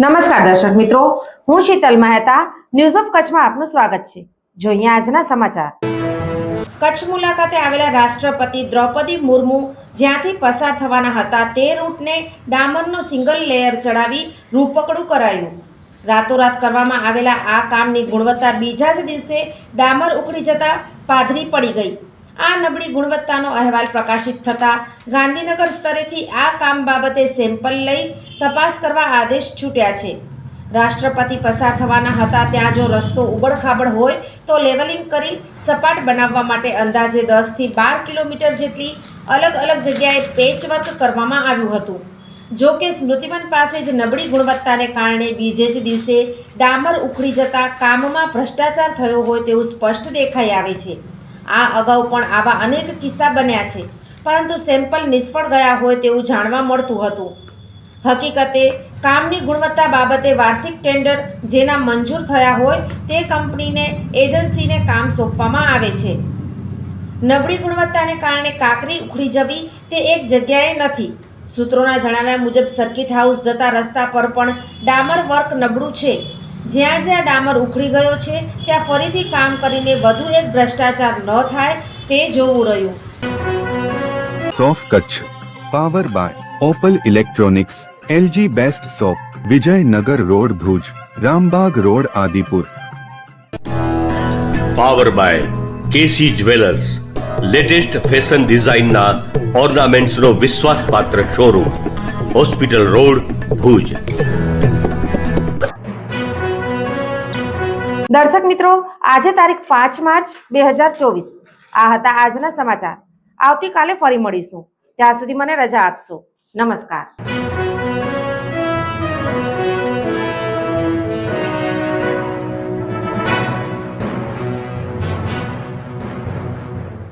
નમસ્કાર દર્શક મિત્રો, હું શીતલ મહેતા ન્યૂઝ ઓફ કચ્છમાં આપનું સ્વાગત છે. જોઈએ આજના સમાચાર. કચ્છ મુલાકાતે આવેલા રાષ્ટ્રપતિ દ્રૌપદી મુર્મુ જ્યાંથી પસાર થવાના હતા તે રૂટને ડામરનો સિંગલ લેયર ચડાવી રૂપકડું કરાયું. રાતોરાત કરવામાં આવેલા આ કામની ગુણવત્તા બીજા જ દિવસે ડામર ઉખડી જતા પાધરી પડી ગઈ. આ નબળી ગુણવત્તાનો અહેવાલ પ્રકાશિત થતાં ગાંધીનગર સ્તરેથી આ કામ બાબતે સેમ્પલ લઈ તપાસ કરવા આદેશ છૂટ્યા છે. રાષ્ટ્રપતિ પસાર થવાના હતા ત્યાં જો રસ્તો ઉબડખાબડ હોય તો લેવલિંગ કરી સપાટ બનાવવા માટે અંદાજે દસથી બાર કિલોમીટર જેટલી અલગ અલગ જગ્યાએ પેચવર્ક કરવામાં આવ્યું હતું. જો કે સ્મૃતિવન પાસે જ નબળી ગુણવત્તાને કારણે બીજે જ દિવસે ડામર ઉખડી જતા કામમાં ભ્રષ્ટાચાર થયો હોય તેવું સ્પષ્ટ દેખાઈ આવે છે. આ અગાઉ પણ આવા અનેક કિસ્સા બન્યા છે. પરંતુ સેમ્પલ નિષ્ફળ ગયા હોય તેવું જાણવા મળતું હતું. હકીકતે, કામની ગુણવત્તા બાબતે વાર્ષિક ટેન્ડર જેના મંજૂર થયા હોય તે કંપનીને એજન્સીને કામ સોંપવામાં આવે છે. નબળી ગુણવત્તાને કારણે કાકરી ઉખડી જવી તે એક જગ્યાએ નથી. સૂત્રોના જણાવ્યા મુજબ સર્કિટ હાઉસ જતા રસ્તા પર પણ ડામર વર્ક નબળું છે. જ્યાં જ્યાં ડામર ઉખડી ગયો છે ત્યાં ફરીથી કામ કરીને વધુ એક ભ્રષ્ટાચાર ન થાય તે જોવું રહ્યું. સોફ Kutch power by Opal electronics LG best shop Vijaynagar road Bhuj Rambaug road Adipur. Power by KC jewellers latest fashion ડિઝાઇનના ઓર્નામેન્ટ્સનો વિશ્વાસપાત્ર શોરૂમ હોસ્પિટલ રોડ ભુજ. દર્શક મિત્રો, આજે તારીખ પાંચ માર્ચ બે હજાર ચોવીસ. આ હતા આજના સમાચાર. આવતીકાલે ફરી મળીશું. ત્યાં સુધી મને રજા આપશો. નમસ્કાર.